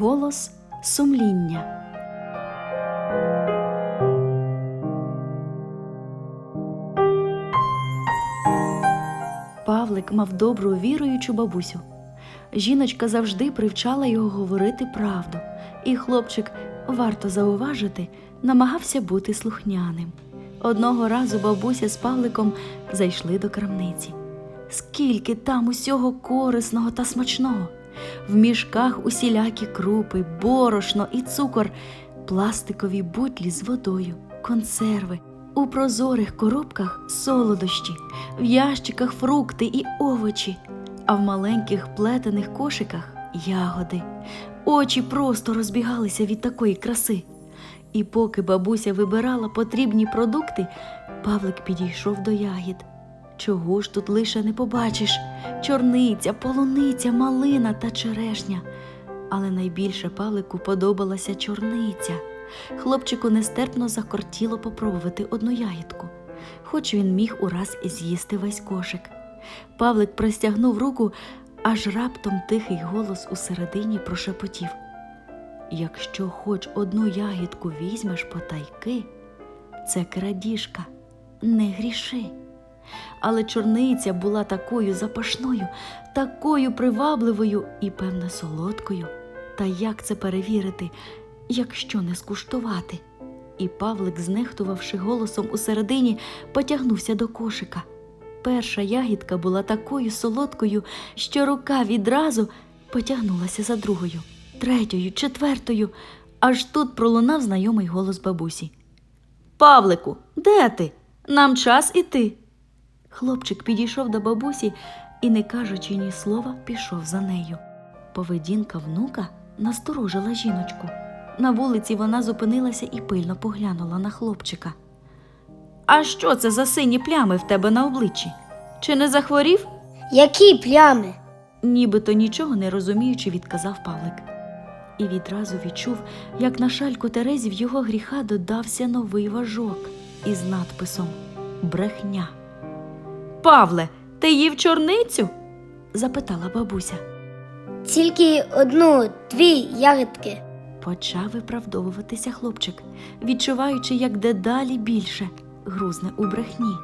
Голос сумління. Павлик мав добру віруючу бабусю. Жіночка завжди привчала його говорити правду, і хлопчик, варто зауважити, намагався бути слухняним. Одного разу бабуся з Павликом зайшли до крамниці. Скільки там усього корисного та смачного! В мішках усілякі крупи, борошно і цукор, пластикові бутлі з водою, консерви, у прозорих коробках солодощі, в ящиках фрукти і овочі, а в маленьких плетених кошиках ягоди. Очі просто розбігалися від такої краси. І поки бабуся вибирала потрібні продукти, Павлик підійшов до ягід. Чого ж тут лише не побачиш? Чорниця, полуниця, малина та черешня. Але найбільше Павлику подобалася чорниця. Хлопчику нестерпно закортіло попробувати одну ягідку, хоч він міг ураз і з'їсти весь кошик. Павлик простягнув руку, аж раптом тихий голос усередині прошепотів. Якщо хоч одну ягідку візьмеш потайки, це крадіжка, не гріши. Але чорниця була такою запашною, такою привабливою і, певне, солодкою. Та як це перевірити, якщо не скуштувати? І Павлик, знехтувавши голосом усередині, потягнувся до кошика. Перша ягідка була такою солодкою, що рука відразу потягнулася за другою, третьою, четвертою, аж тут пролунав знайомий голос бабусі. Павлику, де ти? Нам час іти. Хлопчик підійшов до бабусі і, не кажучи ні слова, пішов за нею. Поведінка внука насторожила жіночку. На вулиці вона зупинилася і пильно поглянула на хлопчика. А що це за сині плями в тебе на обличчі? Чи не захворів? Які плями? Нібито нічого не розуміючи, відказав Павлик. І відразу відчув, як на шальку Терезі в його гріха додався новий важок із надписом Брехня. Павле, ти їв чорницю? запитала бабуся. Тільки одну, дві ягідки. Почав виправдовуватися хлопчик, відчуваючи, як дедалі більше грузне у брехні.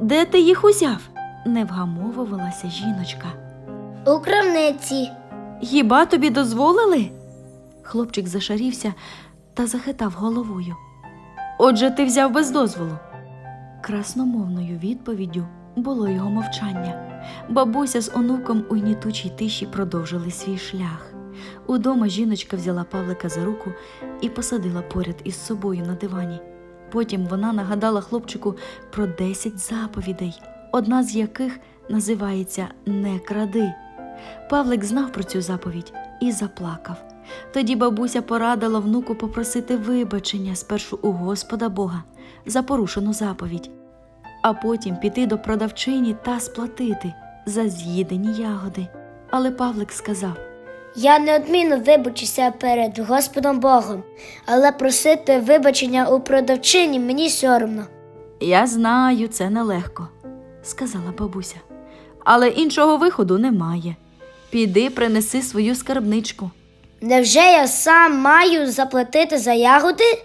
Де ти їх узяв? не вгамовувалася жіночка. У крамниці. Хіба тобі дозволили? Хлопчик зашарівся та захитав головою. Отже, ти взяв без дозволу. Красномовною відповіддю було його мовчання. Бабуся з онуком у гнітучій тиші продовжили свій шлях. Удома жіночка взяла Павлика за руку і посадила поряд із собою на дивані. Потім вона нагадала хлопчику про десять заповідей, одна з яких називається Не кради. Павлик знав про цю заповідь і заплакав. Тоді бабуся порадила внуку попросити вибачення спершу у Господа Бога за порушену заповідь, а потім піти до продавчині та сплатити за з'їдені ягоди. Але Павлик сказав: Я неодмінно вибачуся перед Господом Богом, але просити вибачення у продавчині мені соромно. Я знаю, це нелегко, сказала бабуся. Але іншого виходу немає. Піди принеси свою скарбничку. Невже я сам маю заплатити за ягоди?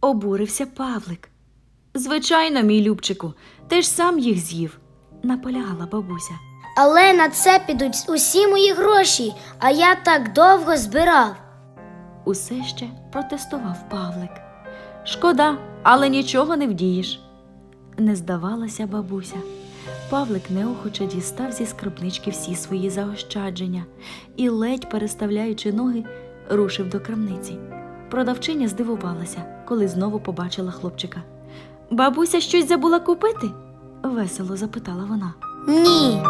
Обурився Павлик. Звичайно, мій Любчику, ти ж сам їх з'їв, наполягала бабуся. Але на це підуть усі мої гроші, а я так довго збирав. Усе ще протестував Павлик. Шкода, але нічого не вдієш. Не здавалася бабуся. Павлик неохоче дістав зі скарбнички всі свої заощадження і, ледь переставляючи ноги, рушив до крамниці. Продавчиня здивувалася, коли знову побачила хлопчика. Бабуся щось забула купити? весело запитала вона. Ні,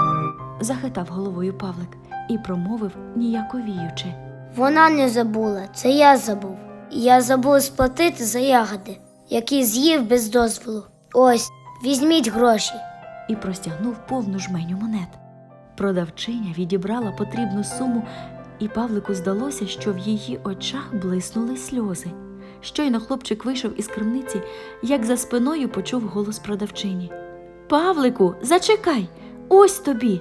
Захитав головою Павлик і промовив, ніяковіючи. вона не забула, це я забув. Я забув сплатити за ягоди, які з'їв без дозволу. Ось, візьміть гроші. і простягнув повну жменю монет. Продавчиня відібрала потрібну суму, і Павлику здалося, що в її очах блиснули сльози. Щойно хлопчик вийшов із крамниці, як за спиною почув голос продавчині. Павлику, зачекай, ось тобі.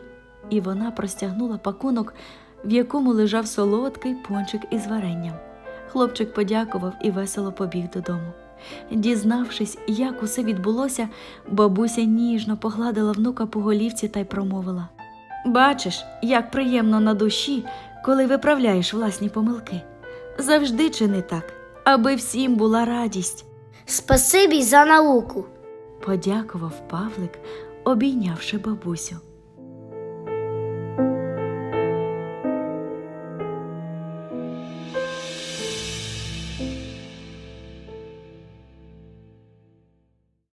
І вона простягнула пакунок в якому лежав солодкий пончик із варенням. Хлопчик подякував і весело побіг додому. Дізнавшись, як усе відбулося, бабуся ніжно погладила внука по голівці та й промовила: Бачиш, як приємно на душі, коли виправляєш власні помилки. Завжди чини так, аби всім була радість. Спасибі за науку. Подякував Павлик, обійнявши бабусю.